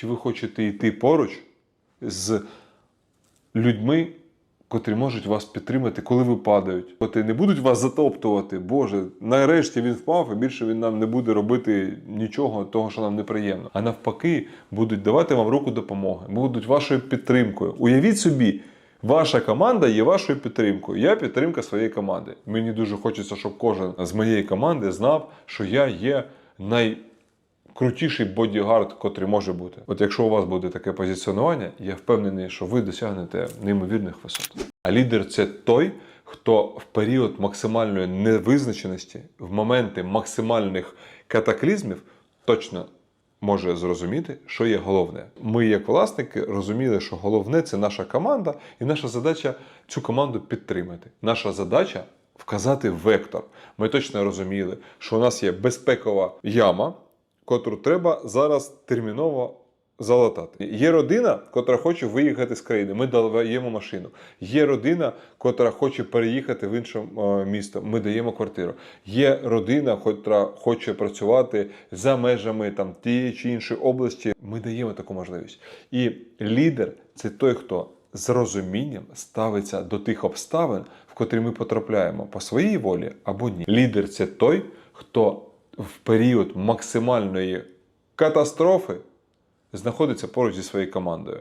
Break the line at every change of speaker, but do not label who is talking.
Чи ви хочете йти поруч з людьми, котрі можуть вас підтримати, коли ви падають, котрі не будуть вас затоптувати. Боже, нарешті він впав, і більше він нам не буде робити нічого того, що нам неприємно. А навпаки, будуть давати вам руку допомоги, будуть вашою підтримкою. Уявіть собі. Ваша команда є вашою підтримкою. Я підтримка своєї команди. Мені дуже хочеться, щоб кожен з моєї команди знав, що я є найкрутіший бодігард, котрий може бути. От якщо у вас буде таке позиціонування, я впевнений, що ви досягнете неймовірних висот. А лідер це той, хто в період максимальної невизначеності, в моменти максимальних катаклізмів, точно може зрозуміти, що є головне. Ми, як власники, розуміли, що головне це наша команда, і наша задача цю команду підтримати. Наша задача вказати вектор. Ми точно розуміли, що у нас є безпекова яма, котру треба зараз терміново залатати. Є родина, котра хоче виїхати з країни. Ми даємо машину. Є родина, котра хоче переїхати в інше е, місто. Ми даємо квартиру. Є родина, котра хоче працювати за межами там тієї чи іншої області. Ми даємо таку можливість. І лідер це той, хто з розумінням ставиться до тих обставин, в котрі ми потрапляємо по своїй волі або ні. Лідер це той, хто в період максимальної катастрофи знаходиться поруч зі своєю командою.